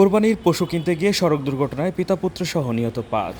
কোরবানির পশু কিনতে গিয়ে সড়ক দুর্ঘটনায় পিতা পুত্র সহ নিহত পাঁচ।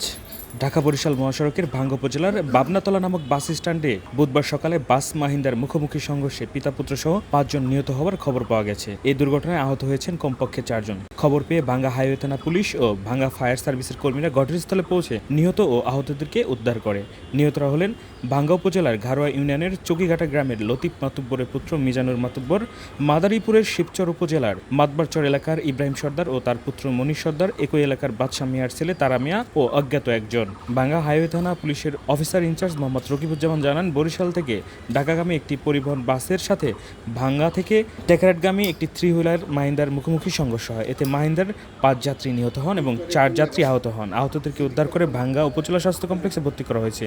ঢাকা বরিশাল মহাসড়কের ভাঙ্গ উপজেলার বাবনাতলা নামক বাস স্ট্যান্ডে বুধবার সকালে বাস মাহিন্দার মুখোমুখি সংঘর্ষে পিতা পুত্র সহ পাঁচজন নিহত হওয়ার খবর পাওয়া গেছে। এই দুর্ঘটনায় আহত হয়েছেন কমপক্ষে চারজন। খবর পেয়ে ভাঙ্গা হাইওয়ে থানা পুলিশ ও ভাঙ্গা ফায়ার সার্ভিসের কর্মীরা ঘটনাস্থলে পৌঁছে নিহত ও আহতদেরকে উদ্ধার করে। নিহতরা হলেন ভাঙ্গা উপজেলার ঘারোয়া ইউনিয়নের চকিঘাটা গ্রামের লতিফ মাতুব্বরের পুত্র মিজানুর মাতুব্বর, মাদারীপুরের শিবচর উপজেলার মাতবারচর এলাকার ইব্রাহিম সর্দার ও তার পুত্র মনীষ সর্দার, একই এলাকার বাদশাহ মিয়ার ছেলে তারা মিয়া ও অজ্ঞাত একজন। ভাঙ্গা হাইওয়ে থানা পুলিশের অফিসার ইনচার্জ মোহাম্মদ রকিবুজ্জামান জানান, বরিশাল থেকে ঢাকাগামী একটি পরিবহন বাসের সাথে ভাঙ্গা থেকে টেকারাটগামী একটি থ্রি হুইলার মাহিন্দার মুখোমুখি সংঘর্ষ হয়। এতে মাহিন্দার পাঁচ যাত্রী নিহত হন এবং চার যাত্রী আহত হন। আহতদেরকে উদ্ধার করে ভাঙ্গা উপজেলা স্বাস্থ্য কমপ্লেক্সে ভর্তি করা হয়েছে।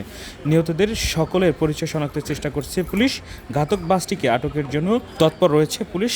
নিহতদের সকলের পরিচয় শনাক্তের চেষ্টা করছে পুলিশ। ঘাতক বাসটিকে আটকের জন্য তৎপর রয়েছে পুলিশ।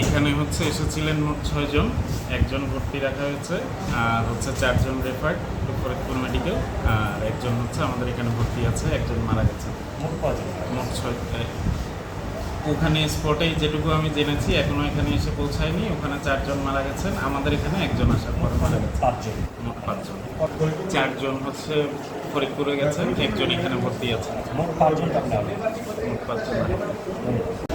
এখানে হচ্ছে এসেছিলেন মোট ছয়জন। একজন ভর্তি রাখা হয়েছে আর হচ্ছে চারজন রেফার্ড ফরিদপুর মেডিকেল আর একজন হচ্ছে আমাদের এখানে ভর্তি আছে একজন মারা গেছে। মোট ছয় এ, ওখানে স্পটে যেটুকু আমি জেনেছি এখনও এখানে এসে পৌঁছায়নি ওখানে চারজন মারা গেছেন আমাদের এখানে একজন আসার পরে মারা গেছে পাঁচজন। মোট পাঁচজন চারজন হচ্ছে ফরিদপুরে গেছেন একজন এখানে ভর্তি আছে মোট পাঁচজন আপনার মোট পাঁচজন। মারা গেছে।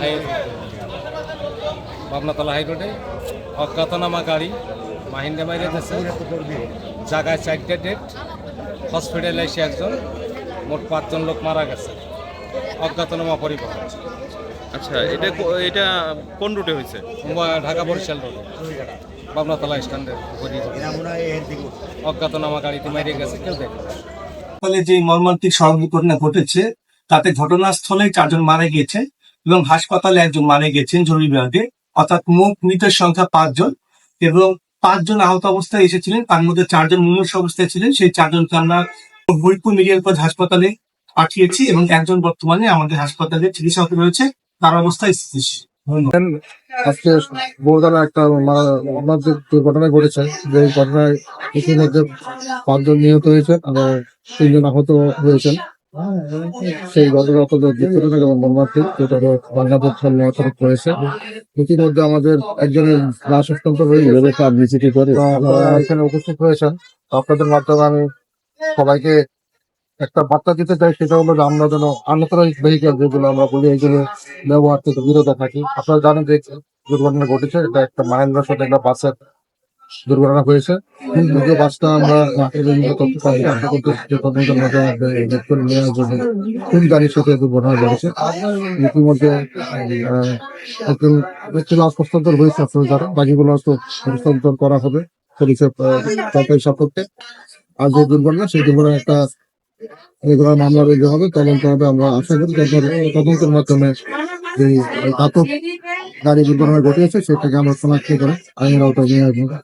হাই পাবনাতলা হাই রোডে অজ্ঞাতনামা গাড়ি মাহিন্দা মাইরে গেছে জায়গায় চারটে ডেট। হসপিটালে এসে একজন মোট পাঁচজন লোক মারা গেছে। অজ্ঞাতনামা পরিবহন। আচ্ছা এটা এটা কোন রুটে হয়েছে? ঢাকা বরিশাল রোডে পাবনাতলা স্ট্যান্ডের উপরে। অজ্ঞাতনামা গাড়িতে মাইরে গেছে কেউ দেখে ফলে যে মর্মান্তিক সড়ক দুর্ঘটনা ঘটেছে তাতে ঘটনাস্থলে চারজন মারা গিয়েছে এবং হাসপাতালে একজন মারা গেছেন জরুরি বিভাগে। অর্থাৎ মোট মৃতের সংখ্যা পাঁচজন এবং পাঁচজন আহত অবস্থায় এসেছিলেন। তার মধ্যে চারজন মুমূর্ষ অবস্থায় ছিলেন। সেই চারজনকে আমরা ফরিদপুর মেডিকেল কলেজ হাসপাতালে পাঠিয়েছি এবং একজন বর্তমানে আমাদের হাসপাতালে চিকিৎসাধীন রয়েছে। তার অবস্থা স্থিতিশীল। আজকে একটা মারা- যে দুর্ঘটনা ঘটেছে। যে ঘটনায় ইতিমধ্যে পাঁচজন নিহত হয়েছে আর তিনজন আহত হয়েছেন। সেই অত্যন্ত দুঃখজনক এবং হলো বাংলাদেশ মহাসড়ক রয়েছে। ইতিমধ্যে আমাদের একজনের লাশ হস্তান্তর হয়ে গেছে পাবলিসিটি করে এখানে উপস্থিত হয়েছেন আপনাদের মাধ্যমে আমি সবাইকে একটা বার্তা দিতে চাই সেটা হলো যে আমরা যেন আনঅথরাইজ ভেহিকেল যেগুলো আমরা বলি এগুলো ব্যবহার থেকে বিরত থাকি। আপনারা জানেন যে দুর্ঘটনা ঘটেছে এটা একটা মাহেন্দ্রার সাথে একটা বাসের দুর্ঘটনা হয়েছে যদিও বাসটা আমরা করে নেওয়ার জন্য কোন গাড়ির সাথে দুর্ঘটনা ঘটেছে। ইতিমধ্যে ব্যক্তি লাশ হস্তান্তর হয়েছে আপনারা জানেন, বাকিগুলো তো হস্তান্তর করা হবে পুলিশের সরকারি সাপোর্টে আর যে দুর্ঘটনা, সেই দুর্ঘটনা একটা মামলা রয়ে হবে, তদন্ত হবে। আমরা আশা করি তদন্ত- তদন্তের মাধ্যমে যে ঘাতক গাড়ি দুর্ঘটনা ঘটিয়েছে, সেটাকে আমরা শনাক্ত করে আইনের আওতায় নিয়ে আসব।